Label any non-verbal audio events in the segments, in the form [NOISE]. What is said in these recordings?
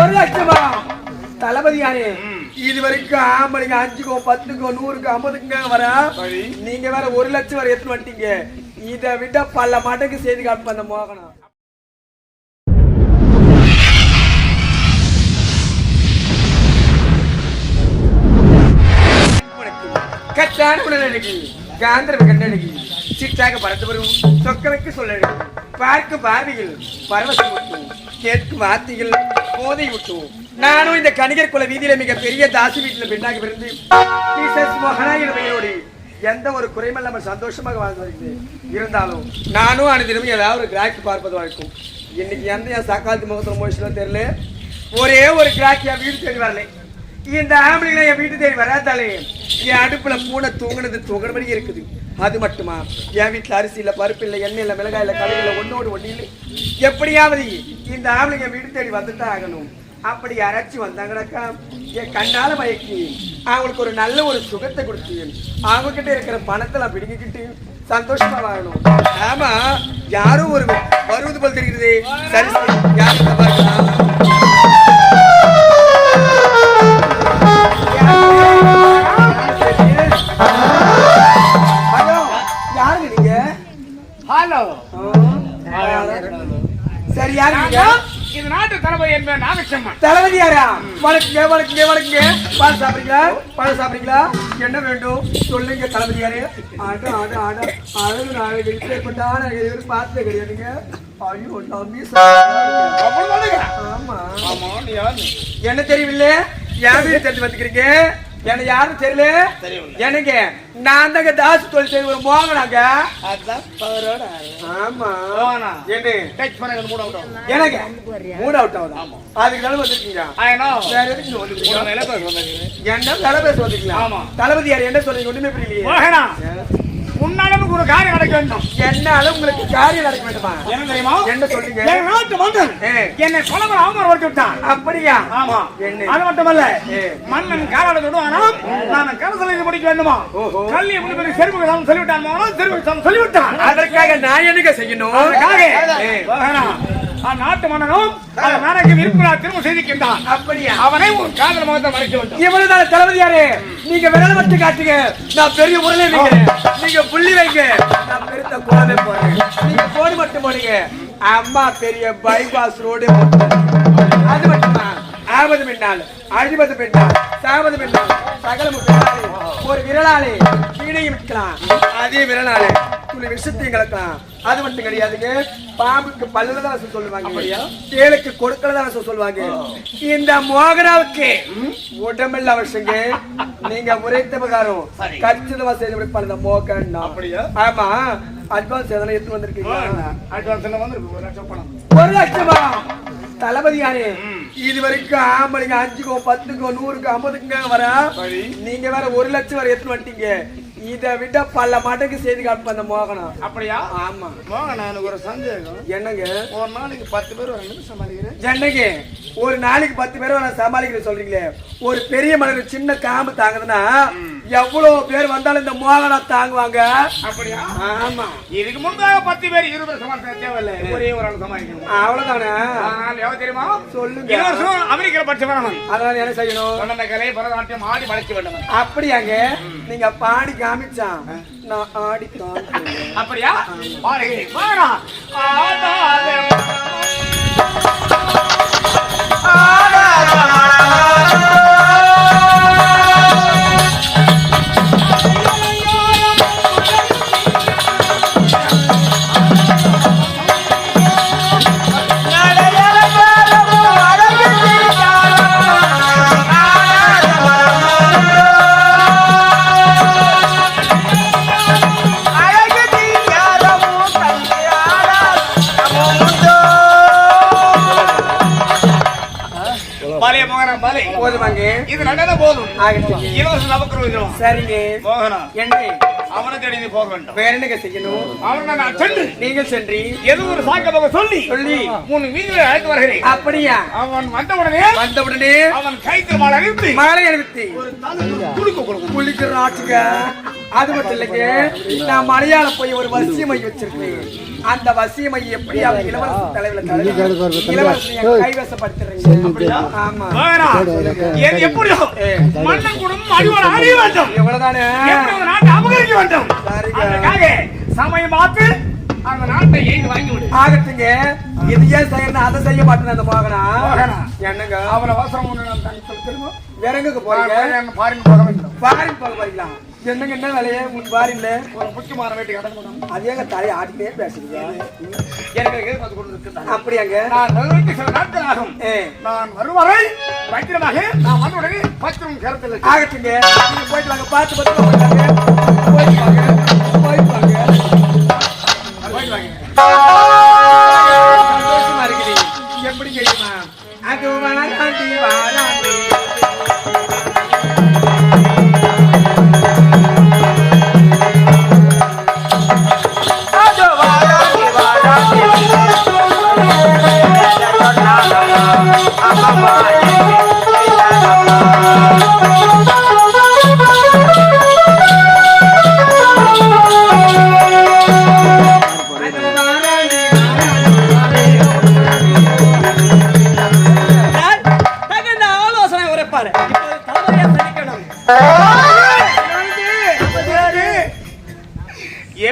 ஒரு லட்சம்? தளபதியாரே இது வரைக்கும் ஆம்பளைங்க அஞ்சுக்கோ பத்துக்கோ நூறுக்கு ஐம்பதுக்குங்க வர. நீங்க வேற ஒரு லட்சம் வரை எடுத்துன்னு வந்துட்டீங்க. இதை விட பல மடங்கு செய்து காட்ப அந்த மோகனம் கச்சான உடனடி காந்தரவ கண்ணழகி சிற்றாக பறந்து வரும் சொக்கனுக்கு சொல்லழகி பார்க்க பார்வையில் பரவசம் விட்டும் கேட்கும் வார்த்தைகள் போதை விட்டும் நானும் இந்த கணிகர் குல வீதியில மிக பெரிய தாசி வீட்டில் பெண்ணாக பிறந்து மிசஸ் பெயரோடு எந்த ஒரு குறைமில்லாமல் சந்தோஷமாக வாழ்ந்து வருகிறேன். இருந்தாலும் நானும் அனுதினமும் ஏதாவது ஒரு கிராக்கி பார்ப்பது வரைக்கும் இன்னைக்கு எந்த என் சக்காலத்து முகத்தில் மோஷனோ தெரியல. ஒரே ஒரு கிராக்கியா வீடு தேடி வரலை. இந்த ஆம்பளைங்களை என் வீட்டு தேடி வராதாலே என் அடுப்புல பூனை தூங்குனது மாதிரி இருக்குது. அது மட்டுமா? என் வீட்டில் அரிசி இல்லை பருப்பு இல்லை எண்ணெய் இல்லை மிளகாய் இல்லை கடலை இல்லை ஒன்னோடு ஒண்ணு இல்லை. எப்படியாவது இந்த ஆம்பளைங்க என் வீடு தேடி வந்துதான் ஆகணும். அப்படி யாராச்சும் வந்தாங்கனாக்கா என் கண்ணால மயக்கி அவங்களுக்கு ஒரு நல்ல ஒரு சுகத்தை கொடுத்து அவங்க கிட்ட இருக்கிற பணத்தை நான் பிடிங்கிக்கிட்டு சந்தோஷமா வாழணும். ஆமா யாரும் ஒரு வருவது போல் தெரிகிறது. சரி யாரும் சரி நீங்க? இது நாட்டு தளபதி என்ப நாகச்சம்மன். தளபதி யாரா? வணக்கங்க வணக்கங்க வணக்கங்க. பால் சாப்பிடுறீங்களா? பால் சாப்பிடுறீங்களா? என்ன வேண்டும்? சொல்லுங்க தளபதி யாரு? ஆட ஆட ஆட அழகு எதுவும் பார்த்தது கிடையாதுங்க. ஐயோ தானுங்க? ஆமா. ஆமா யாரு? என்ன தெரியவில்ல என் வீடு தெரிஞ்சு வந்துக்கிறீங்க? என்ன யாரும் தெரியல. எனக்கு நான் தாங்க தாசு தொழில் செய்து ஒரு மோகனாங்க. ஆமா. எனக்கு? மூட் அவுட் ஆகுதா? அதுக்கு தானே வந்திருக்கீங்க வேற எதுக்கு வந்திருக்கீங்க? என்ன தலை பேச வந்திருக்கீங்களா? ஆமா. தளபதி யார்? என்ன சொல்றீங்க? ஒண்ணுமே புரியலையே. மோகனா உன்னால எனக்கு ஒரு காரியம் நடக்க வேண்டும். என்னால உங்களுக்கு காரியம் நடக்க வேண்டுமா? என்ன தெரியுமா? என்ன சொல்றீங்க? என் நாட்டு மன்னன் ஏ. என்னை கொலவர் அவமர் ஓட்டு விட்டான். அப்படியா? ஆமா. என்ன? அது மட்டுமல்ல. மன்னன் காலாட தொடுவானாம் நான் கரசலை முடிக்க வேண்டுமா? ஓஹோ. கல்வியை முடிப்பது செருப்பு தான் சொல்லிவிட்டான் செருப்பு சொல்லிவிட்டான். அதற்காக நான் என்னங்க செய்யணும்? அதற்காக. அந்நாட்டு மன்னனும் அந்த நாளைக்கு விருப்பா திரும்ப செய்திருக்கின்றான் அப்படியா? அவனை ஒரு காதல் முகத்தை மறைக்க வேண்டும் இவ்வளவுதான் தளபதி யாரு நீங்க விரல் மட்டும் காட்டுங்க. நான் பெரிய முறையில வைக்கிறேன் நீங்க புள்ளி வைங்க. நான் பெருத்த கோலமே போறேன் நீங்க போடு மட்டும் போடுங்க. அம்மா பெரிய பைபாஸ் ரோடு அது மட்டுமா? ஆபது பின்னால் அழிவது பின்னால் சாவது பின்னால் சகலமும் பின்னாலே ஒரு விரலாலே கீழையும் விற்கலாம் அதே விரலாலே துளி விஷத்தையும் கலக்கலாம். அது மட்டும் கிடையாதுங்க. பாம்புக்கு பல்லுல தான் சொல்லுவாங்க. தேளுக்கு கொடுக்கல தான் விஷம் சொல்லுவாங்க. இந்த மோகனாவுக்கு உடம்பில் அவசியங்க நீங்க உரைத்த பிரகாரம். கச்சிதமா செய்து இந்த மோகன். அப்படியா? ஆமா. அட்வான்ஸ் எதனா எடுத்து வந்திருக்கீங்க அட்வான்ஸ்ல வந்திருக்கு. ஒரு லட்சம் பணம். ஒரு லட்சமா? தளபதி யாரு? இது வரைக்கும் ஆம்பளைங்க அஞ்சுக்கோ பத்துக்கோ நூறுக்கு ஐம்பதுக்குங்க வர. நீங்க வேற ஒரு லட்சம் வரை எடுத்துன்னு வந்துட்டீங்க. இதை விட பல மடங்கு செய்து காட்ப அந்த மோகனம் அப்படியா? ஆமா. மோகன் எனக்கு ஒரு சந்தேகம். என்னங்க? ஒரு நாளைக்கு பத்து பேர் நிமிஷம் சமாளிக்கிறேன் என்னங்க? ஒரு நாளைக்கு பத்து பேரை நான் சமாளிக்கிறேன் சொல்றீங்களே. ஒரு பெரிய மனிதர் சின்ன காம்பு தாங்குதுன்னா எவ்வளவு பேர் வந்தாலும் இந்த மோகனம் தாங்குவாங்க? அப்படியா? ஆமா. இதுக்கு முன்பாக பத்து பேர் இருபது பேர் சமாளிக்க தேவையில்லை. ஒரே ஒரு ஆள் சமாளிக்கணும். அவ்வளவுதானே? தெரியுமா? சொல்லுங்க. இருபது வருஷம் அமெரிக்கால படிச்ச வேணும் அதனால என்ன செய்யணும்? கலை பரதநாட்டியம் ஆடி வளர்ச்சி வேண்டும் அப்படியாங்க. நீங்க பாடி காமிச்சான். நான் ஆடி அப்படியா? ஆகட்டும் சரிங்க. மோகனா என்ன? அவனை தேடி போக வேண்டும். வேற என்னங்க செய்யணும்? அவனை நான் சென்று நீங்கள் சென்றி ஏதோ ஒரு சாக்க சொல்லி. சொல்லி. உன் வீதியில் அழைத்து வருகிறேன். அப்படியா? அவன் வந்த உடனே அவன் கைத்தில் மாலை அழித்து மழை அனுப்பித்து குளிக்க கொடுக்கணும் குளிக்கிற ஆட்டுங்க அது மட்டும் இல்லைங்க நான் மலையாளம் போய் ஒரு வசியமை வச்சிருக்கேன் அந்த வசியமை எப்படி அவங்க இளவரசர் தலைவில தடவி இளவரசர் கைவசப்படுத்துறீங்க? ஆமா. எப்படியோ மன்னன் குடும்பம் அடிவாள அறிய வேண்டும். எவ்வளவுதானே? எப்படி அந்த நாட்டை அபகரிக்க வேண்டும். சமயம் பார்த்து அந்த நாட்டை எழுதி வாங்கி விடு ஆகட்டுங்க. இது ஏன் செய்யணும் அதை செய்ய மாட்டேன் அந்த மோகனா. என்னங்க? அவரை அவசரம் ஒண்ணு நான் தனி சொல்லி தெரியுமா? வேற எங்க போறீங்க? நான் ஃபாரின் போக வேண்டும். ஃபாரின் போக போறீங்களா? என்னங்க என்ன வேலையே? உன் ஃபாரின்ல ஒரு முக்கியமான வீட்டுக்கு கடன் கொண்டு அது எங்க தலையை ஆட்டிட்டே பேசுறீங்க? எனக்கு கொண்டு இருக்கின்றார் அப்படியாங்க. நான் வருவதற்கு சில நாட்கள் ஆகும் நான் வருவரை பத்திரமாக நான் வந்தவுடனே பத்திரம் கருத்தில் இருக்கு. ஆகட்டுங்க. நீங்க போயிட்டு வாங்க. பார்த்து பார்த்து போயிட்டு வாங்க. போயிட்டு வாங்க. போயிட்டு வாங்க. சந்தோஷமா இருக்குது எப்படி தெரியுமா? அது வாராண்டி வாராண்டி.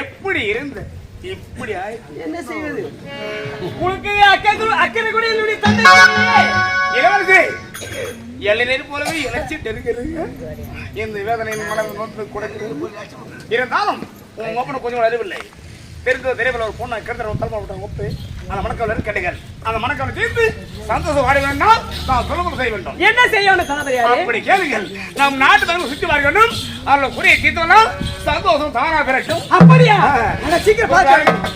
எப்படி இருந்த? இப்படி ஆயிடுச்சு. என்ன செய்வது? உனக்கு அக்கறை அக்கறை கூட என்னுடைய தந்தை இளவரசி போலவே இழைச்சிட்டு இருக்கிறீங்க இந்த வேதனையின் மனதை நோட்டு கொடுக்கிறது இருந்தாலும் உன் ஒப்பனை கொஞ்சம் அறிவில்லை. தெரிந்த தெரியவில்லை ஒரு பொண்ணை கிடந்த ஒரு தலைமை விட்ட ஒப்பு அந்த மணக்கவலர் கேட்டுகள் அந்த மணக்கவலை தீர்த்து சந்தோஷம் வாட வேண்டாம் நான் சொல்லுவது செய்ய வேண்டும். என்ன செய்யணும் அப்படி கேளுங்கள். நம் நாட்டு தலைமை சுற்றி வர வேண்டும். அதில் குறிய தீர்த்தோம்னா சந்தோஷம் தானா பிறக்கும். அப்படியா? சீக்கிரம் பார்க்க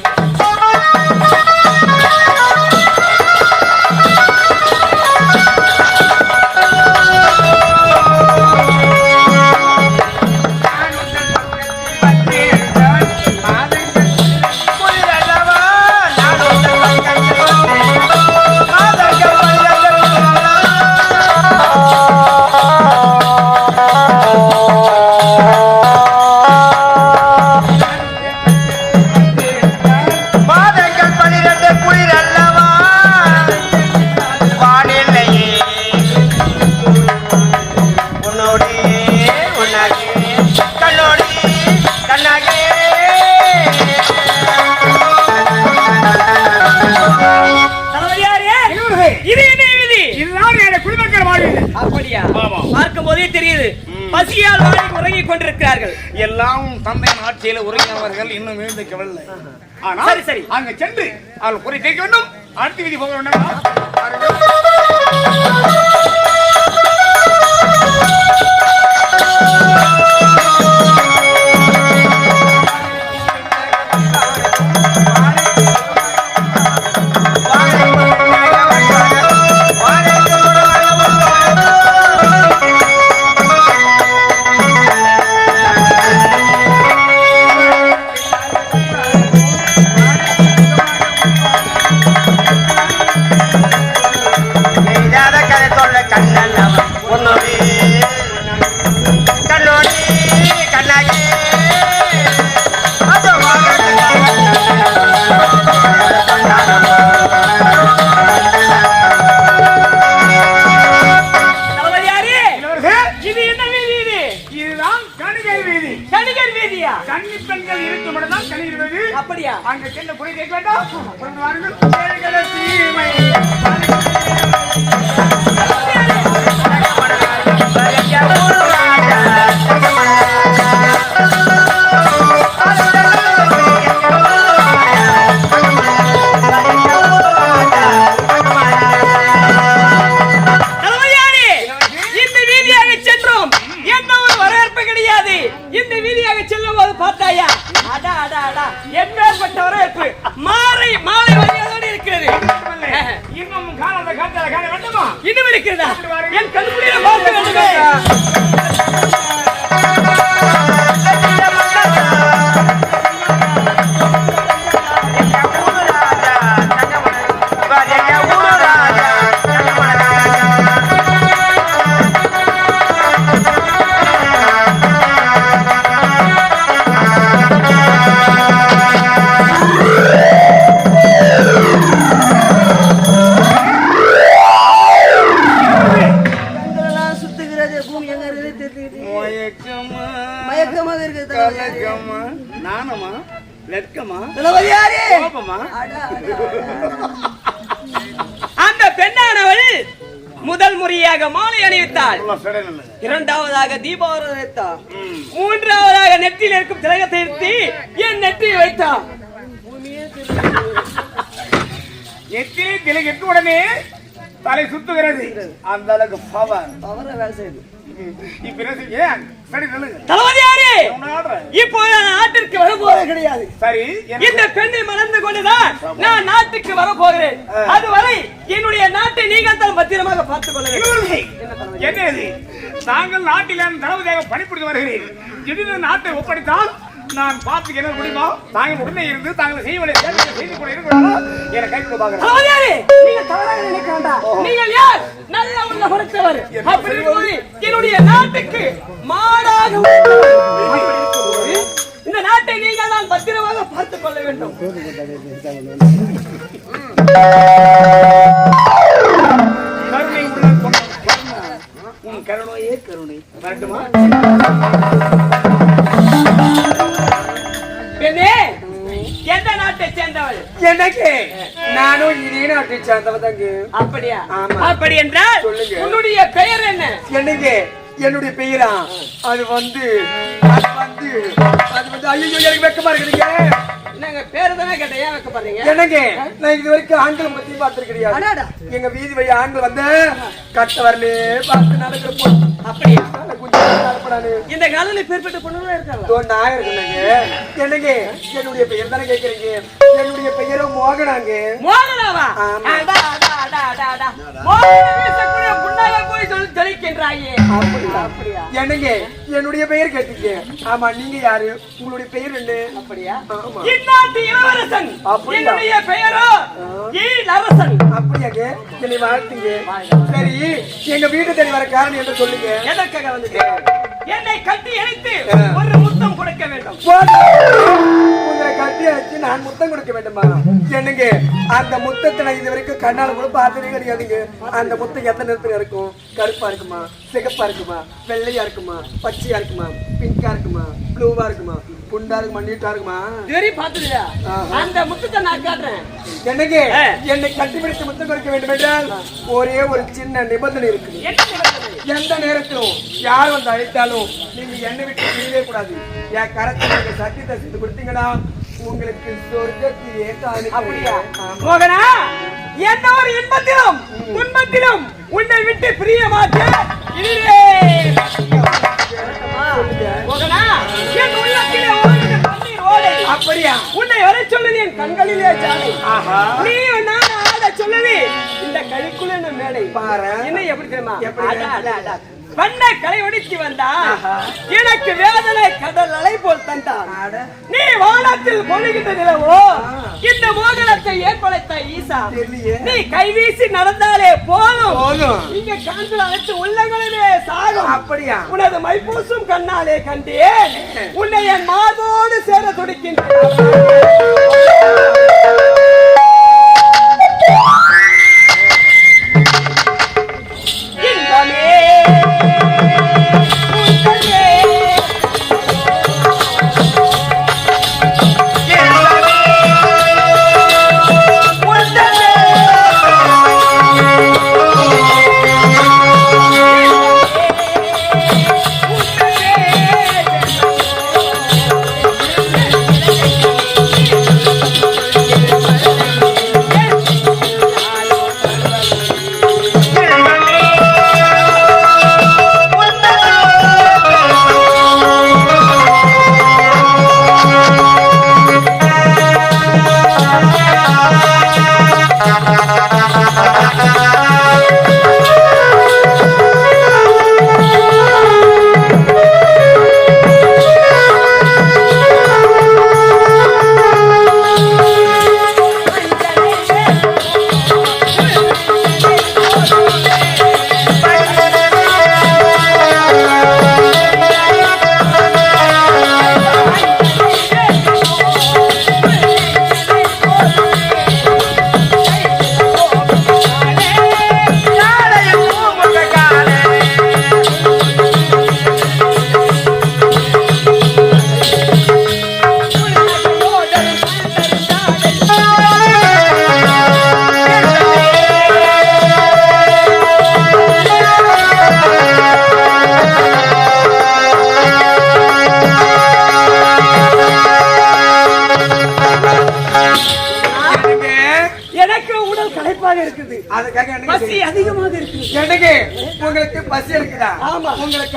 உறங்கினவர்கள் இன்னும் எழுந்திருக்கவில்லை ஆனால் சரி, சரி. அங்க சென்று அவள் குறி கேட்க வேண்டும். அடுத்த விதி போக வேண்டும்? இன்னும் இருக்கிறதா? என் கண்குளிர பார்க்க வேண்டுமே முறையாக மாலை அணிவித்தாள். இரண்டாவதாக தீபாவளி வைத்தார். ம். மூன்றாவதாக நெற்றியில் இருக்கும் திலகத்தை நிறுத்தி என் நெற்றியில் வைத்தார். எத்தனை கிளை கெட்டு உடனே தலை சுத்துகிறது. அந்த அளவுக்கு பவர் அவரை வேலை செய்யுது. இப்ப நாட்டிற்கு வரப்போறது கிடையாது. சரி இந்த பெண்ணை மணந்து கொண்டுதான் நான் நாட்டுக்கு வர போகிறேன் அதுவரை என்னுடைய நாட்டை நீங்கள் தான் பத்திரமாக பார்த்துக் கொள்ள வேண்டும். இல்லை. என்ன இது தாங்கள் நாட்டில் தளபதியாக பணிபுரிந்து வருகிறேன். திடீர்னு நாட்டை ஒப்படைத்தால் நான் பார்த்து என்ன முடியுமா தாங்கள் உடனே இருந்து தாங்கள் வேலைகளை செய்து கொண்டு இருக்கிறார்கள் என பார்க்கிறேன் தளபதியாரே நீங்க தவறாக நினைக்க வேண்டாம். நீங்கள் யார்? நல்ல உள்ள கொடுத்தவர் அப்படி என்னுடைய நாட்டுக்கு மாடாக இந்த நாட்டை நீங்கள் தான் பத்திரமாக பார்த்துக் கொள்ள வேண்டும். அப்படியா. அப்படி என்றால். உன்னுடைய பெயர் என்ன? என்னங்க? என்னுடைய பெயரா? அது வந்து அது வந்து அது வந்து ஐயோ எனக்கு வெக்கமா இருக்குதுங்க என்னங்க பேரு தானே கேட்டேன். ஏன் வைக்கப்படுறீங்க என்னங்க? நான் இது வரைக்கும் ஆண்கள் பத்தி பார்த்தது கிடையாது. எங்க வீதி வழி ஆண்கள் வந்து கட்ட வரலே பார்த்து நடக்கிற பொண்ணு. அப்படியா? இந்த காலையில பேர்பட்ட பொண்ணுலாம் இருக்காங்க நான் இருக்கேங்க என்னங்க? என்னுடைய பெயர் தானே கேக்குறீங்க? என்னுடைய பெயரும் மோகனாங்க. மோகனாவா? என்னங்க என்னுடைய பெயர் கேட்டீங்க. ஆமா நீங்க யாரு? உங்களுடைய பெயர் என்ன? அப்படியா. ஆமா. இந்நாட்டு இளவரசன். அப்படியா? என்னுடைய பெயரோ ஈழரசன் அப்படியாங்க என்னை வாழ்த்துங்க. சரி எங்க வீட்டு தேடி வர காரணம் என்ன சொல்லுங்க. எதற்காக வந்து என்னை கட்டி இணைத்து ஒரு முத்தம் கொடுக்க வேண்டும். உங்களை கட்டி அழைச்சு நான் முத்தம் கொடுக்க வேண்டுமா என்னங்க? அந்த முத்தத்தை நான் இது வரைக்கும் கண்ணால கூட பார்த்ததே கிடையாதுங்க. அந்த முத்தம் எத்தனை நிறத்துல இருக்கும்? கருப்பா இருக்குமா? சிகப்பா இருக்குமா? வெள்ளையா இருக்குமா? பச்சையா இருக்குமா? பிங்கா இருக்குமா? ப்ளூவா இருக்குமா? புண்டா இருக்குமா? நீட்டா இருக்குமா? இதுவரையும் பார்த்ததில்லையா? ஆஹா. அந்த முத்தத்தை நான் காட்டுறேன். என்னங்க. என்னை கட்டிப்பிடித்து முத்தம் கொடுக்க வேண்டும் என்றால் ஒரே ஒரு சின்ன நிபந்தனை நிபந்தனை? எந்த நேரத்திலும் யார் வந்து அழைத்தாலும் நீங்க என்னை விட்டு பிரியவே கூடாது. என் கரத்தை நீங்க சத்தியத்தை செய்து கொடுத்தீங்கன்னா உங்களுக்கு சொர்க்கத்திலே. அப்படியா. மோகனா எந்த ஒரு இன்பத்திலும் துன்பத்திலும் உன்னை விட்டு பிரிய மாட்டேன். அப்படியா? உன்னை வர சொல்லுது என் கண்களிலே ஆஹா. நீ நான் ஆட சொல்லுது இந்த கழிக்குள்ள என்ன மேடை பாரு. என்ன எப்படி தெரியுமா எப்படி? பண்ண களை ஒடிச்சு வந்தா. எனக்கு வேதனை கடல் அலை போல் தந்தான். நீ வானத்தில் பொழுகின்ற நிலவோ இந்த மோகனத்தை ஏற்படுத்த ஈசா. நீ கைவீசி நடந்தாலே போதும். இங்க காண்பில் அனைத்து உள்ளங்களிலே சாகும் அப்படியா உனது மைப்பூசும் கண்ணாலே கண்டேன் உன்னை என் மாதோடு சேர துடிக்கின்றேன்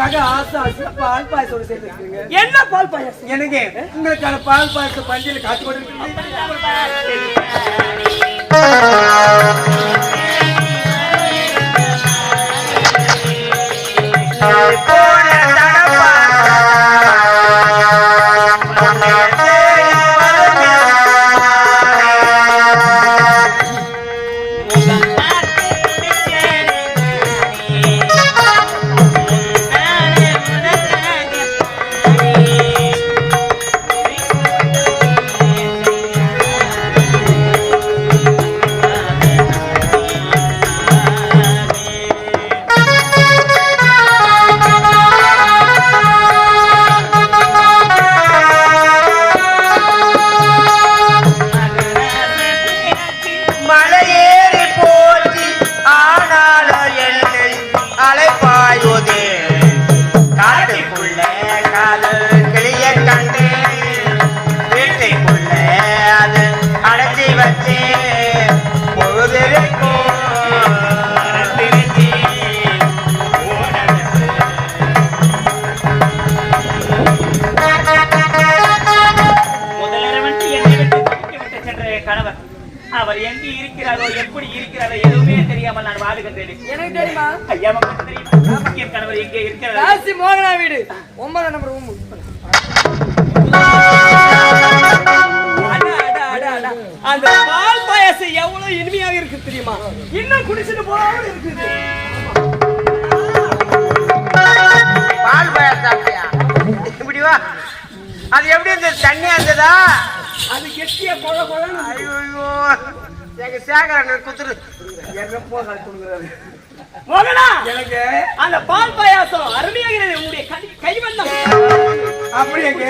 உங்களுக்காக ஆசை ஆசை. பால் பாயசோட சேர்த்துருக்கீங்க என்ன பால் பாயாசம்? எனக்கு உங்களுக்கான பால் பாயசம் பஞ்சில காத்து போன கெட்டிய கொழ கொழன்னு ஐயோ எங்க சேகரன் குத்துரு. மோகனா! எனக்கு அந்த பால் பாயாசம் அருமையாகிறது உங்களுடைய கை கைவண்ணம். அப்படியாங்க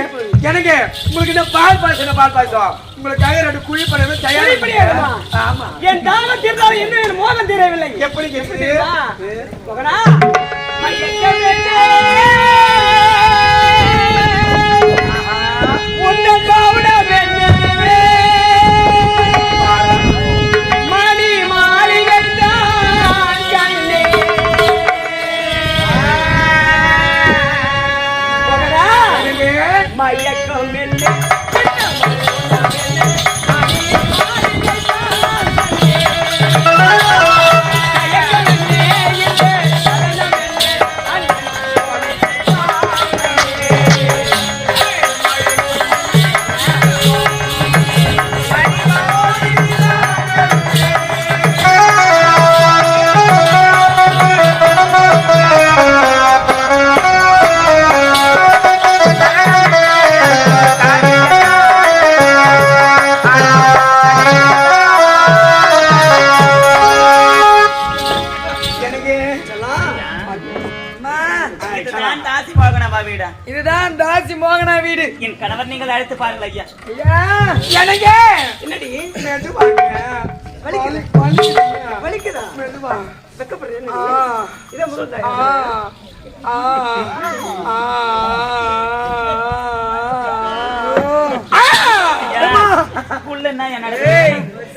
எனக்கு உங்களுக்கு இந்த பால் பாயசம் பால் பாயசம். உங்களுக்காக ரெண்டு குழி பண்ணணும் தயார்? ஆமா. என் தானம் தீர்ந்தாலும் இன்னும் என் மோகம் தீரவில்லை. எப்படி எப்படி மகனா. உன்னை கவுட மயக்கம் இல்லை.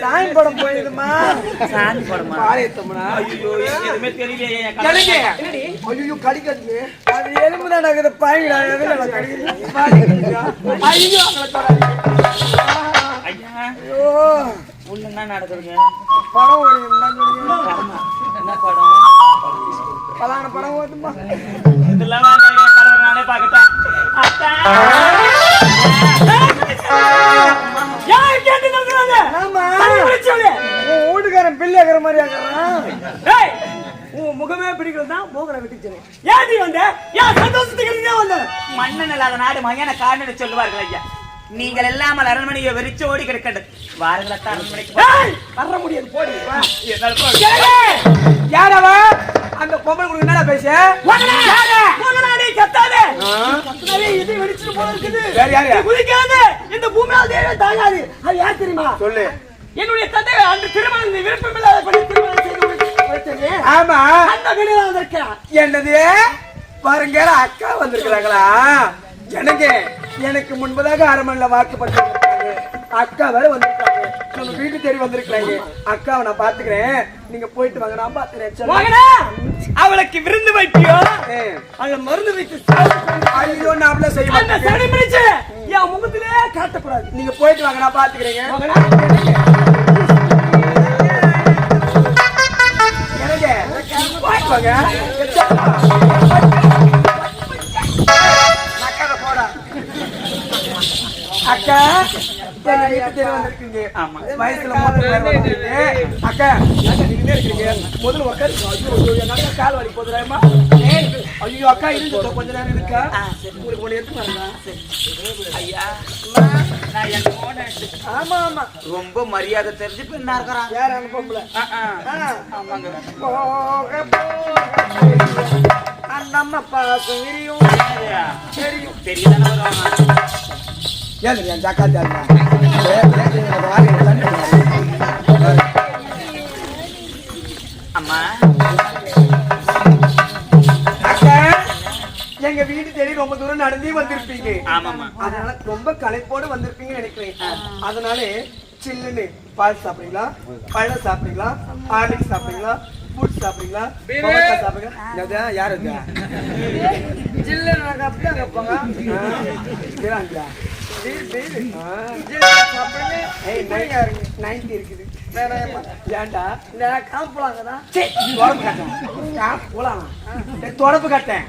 சாமி படம் போயிருதுமா சாமி படமா பாளையத்தம்னா ஐயோ எதுமே தெரியலையே என் ஐயோ கடிக்கிறது அது எலும்பு நடக்குது பாயிடா எதுல நான் கடிக்கிறது பாலிக்கிறீங்க ஐயோ ஐயோ புல்லுன்னா நடக்குதுங்க. படம் என்ன? படமா? என்ன படம்? பலான படம் ஓட்டுமா? இதெல்லாம் கணவர் நானே பார்க்கட்டேன் அத்தா! யார் கேட்டு. உன் வீட்டுக்காரன் பிள்ளை இருக்கிற மாதிரி ஆக்குறான். ஏய், உன் முகமே பிடிக்கிறது தான் மோகனை விட்டுச்சு ஏன் நீ வந்த? ஏன் சந்தோஷத்துக்கு நீ வந்த? மன்னன் இல்லாத நாடு மகன காரணம் சொல்லுவார்கள் ஐயா. நீங்கள் இல்லாமல் அரண்மனையை வெறிச்சு ஓடி கிடக்கிறது வாருங்களா அரண்மனைக்கு வர முடியாது போடி. யாரவ அந்த பொம்பளை உங்களுக்கு என்னடா பேச கத்தாதே. இது வெடிச்சிட்டு போல இருக்குது. வேற யாரு? குதிக்காத. இந்த பூமியால் தேவை தாங்காது. அது யார் தெரியுமா? சொல்லு என்னுடைய தந்தை அன்று திருமணம் இந்த விருப்பமில்லாத படி திருமணம் செய்து. ஆமா அந்த வீடுதான் வந்திருக்கிறான். என்னது பாருங்க அக்கா வந்திருக்கிறாங்களா எனக்கு எனக்கு முன்பதாக அரமணில வாக்குப்பட்டு அக்கா வேற வந்திருக்காங்க. நம்ம வீட்டு தேடி வந்திருக்கிறாங்க அக்காவை நான் பாத்துக்கிறேன். நீங்க போயிட்டு வாங்க. நான் பாத்துக்கிறேன் அவளுக்கு விருந்து வைப்பியோ? அல்ல மருந்து வைத்து ஐயோ நான் அப்படிலாம் செய்ய அந்த மாட்டேன். என் முகத்திலே காட்டக்கூடாது. நீங்க போயிட்டு வாங்க. நான் பாத்துக்கிறேங்க. மகனா. எனக்கு போயிட்டு அக்கா. வயசுல அக்கா முதல்ல அக்கா கால் வலி போதுறாமா ஐயோ அக்கா இருந்து கொஞ்ச நேரம் இருக்கா? உங்களுக்கு ஒண்ணு எடுத்து ஐயா. நான் என் போன ஆமா ஆமா. ரொம்ப மரியாதை தெரிஞ்சு பெண்ணா இருக்கிறான் யார் ஆ. ஆமாங்க. போக அம்மா பாசம் விரியும் தெரியும். வருவாங்க ஏன் என் ஜாக்கா ஜாக்கா அம்மா. எங்க வீடு தேடி ரொம்ப தூரம் நடந்தே வந்திருப்பீங்க. அதனால ரொம்ப களைப்போடு வந்திருப்பீங்கன்னு நினைக்கிறேன். அதனால சில்லுன்னு பால் சாப்பிடுறீங்களா? பழம் சாப்பிடுறீங்களா? ஆர்லிக் சாப்பிடுறீங்களா? பரோட்டா சாப்பிடுறீங்களா? என்னது? யார் இது ஜில்லுன்னு அப்படியே கேட்பாங்க இருக்கிறாங்களா நைன்டி இருக்குது. ஏன்டா? தொடப்பு கட்டேன்.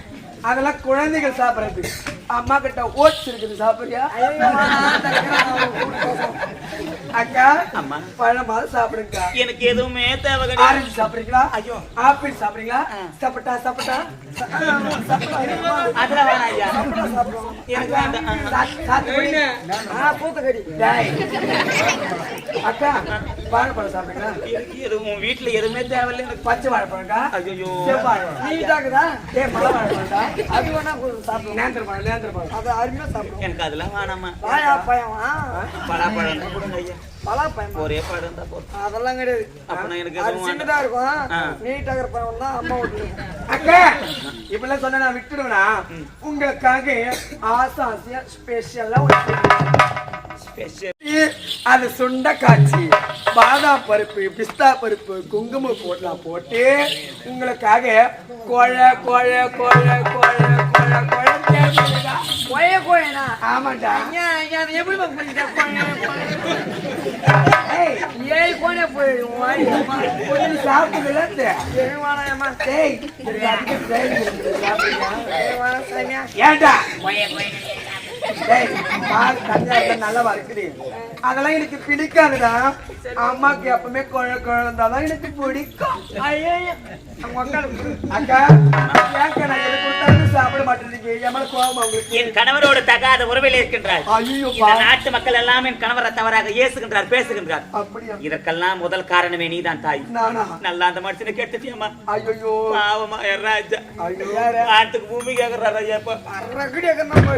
அதெல்லாம் குழந்தைகள் சாப்பிடுறது. அம்மா கிட்ட ஓட்ஸ் இருக்குது சாப்பிடுறியா? அக்கா அம்மா. பழமாவது சாப்பிடுங்க எனக்கு எதுவுமே தேவை கிடையாது. ஆரஞ்சு சாப்பிடுறீங்களா? ஐயோ. ஆப்பிள் சாப்பிடுறீங்களா? சாப்பிட்டா சாப்பிட்டா? [LAUGHS] அதெல்லாம் வேணாம் ஐயா. எனக்கு வேண்டாம். ஆ. டேய். அக்கா வாழைப்பழம் எனக்கு எதுவும் வீட்டுல எதுவுமே தேவையில்லை. எனக்கு பச்சை வாழைப்பழம்டா ஐயோ செவ்வாழைப்பழம். ஏய், மலை வாழைப்பழம்டா. நேந்திர பழம், நேந்திர பழம். எனக்கு அதெல்லாம் வேணாமா பலாப்பழம் தான் கொடுங்க ஐயா. ஒரே பழம் தான் போதும். அதெல்லாம் கிடையாது. அப்ப எனக்கு அது சின்னதா. இருக்கும். ஆ. நீட்டா இருப்பவன் தான் அம்மா வீட்டுல அக்கா, இப்படிலாம் சொன்னா நான் விட்டுடுவேனா? உங்களுக்காக ஆசை ஆசையா ஸ்பெஷல் அது சுண்ட காய்ச்சி பாதாம் பருப்பு பிஸ்தா பருப்பு குங்குமம் போடலாம் போட்டு உங்களுக்காக கோழ கோழ கோழ கோழ கோழ கோழ? கொய கோயனா? ஆமாண்டா. எப்படி ஏய், கோனே போயிடும். கொஞ்சம் சாப்பிட்டுக்கல நல்லாவா இருக்குது அதெல்லாம் எனக்கு பிடிக்காதுடா. அம்மாக்கு எப்பவுமே குழ குழந்தாதான் எனக்கு பிடிக்கும். அக்கா சாப்பிட மாட்டேங்க என் கணவரோடு தகாத உறவில் இருக்கின்றார். நாட்டு மக்கள் எல்லாம் என் கணவரை தவறாக ஏசுகின்றார் பேசுகின்றார். இதற்கெல்லாம் முதல் காரணமே நீதான் தாய். நல்லா அந்த மனுஷனை கெட்டுட்டியம்மா. ஐயோ பாவமா ராஜா. ஆட்டுக்கு பூமி கேக்குறாரு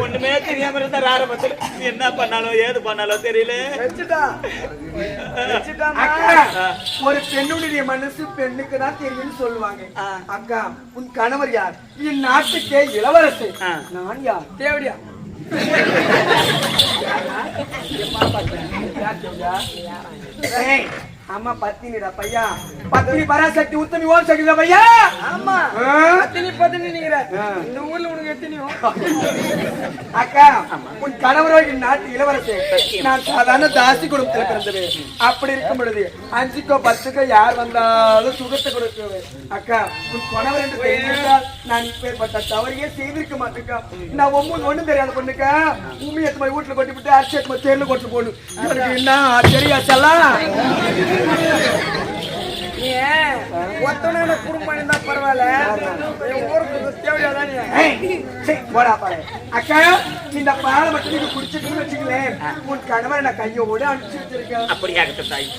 ஒண்ணுமே தெரியாம இருந்தார் ஆரம்பத்துல என்ன பண்ணாலோ ஏது பண்ணாலோ தெரியல. ஒரு பெண்ணுடைய மனசு பெண்ணுக்கு தான் தெரியும்னு சொல்லுவாங்க. அக்கா உன் கணவர் யார்? இந்நாட்டுக்கே இளவரசர் ஆ. நான் யார்? தேவடியா? [LAUGHS] ஏய், அம்மா பத்தினிடா பையா. பத்தினி பராசக்தி உத்தமி ஓம் சக்திடா பையா? ஆமா? பத்தினி பத்தினி நீங்கிற. இந்த ஊர்ல உனக்கு எத்தனையும் அக்கா உன் கணவரோ இந்நாட்டு இளவரசர் நான் சாதாரண தாசி குடும்பத்தில் பிறந்தது அப்படி இருக்கும் பொழுது அஞ்சுக்கோ பத்துக்கோ யார் வந்தாலும் சுகத்தை கொடுக்குவேன் அக்கா உன் கணவர் என்று தெரிஞ்சிருந்தால் நான் இப்பேற்பட்ட தவறையே செய்திருக்க மாட்டேக்கா நான் ஒவ்வொரு ஒண்ணும் தெரியாத பொண்ணுக்கா. உண்மை எத்து போய் வீட்டுல கொட்டி விட்டு அரிசி போய் தேர்ல கொட்டு இவனுக்கு என்ன தெரியாச்சல்லாம் நீ ஒத்தனை குடும்பம் இருந்தா பரவாயில்ல. என் ஊருக்கு தேவடியா தானே ஏய், சீ, போடா பாரு. அக்கா இந்த பாலை மட்டும் நீங்க குடிச்சிட்டுன்னு வச்சுக்கலேன் உன் கணவர் நான் கையோட அனுப்பிச்சு வச்சிருக்கேன் அப்படியாகட்டும் தாய்.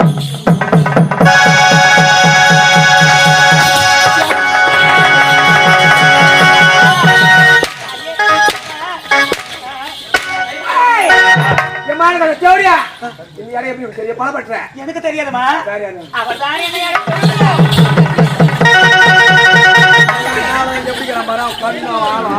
தேவடியா இந்த இடம் எப்படி உனக்கு தெரிய பலப்பட்டுற எனக்கு தெரியாதுமா அவர் தான் என்ன எப்படி கிளம்புறான் கண்ணா ஆளா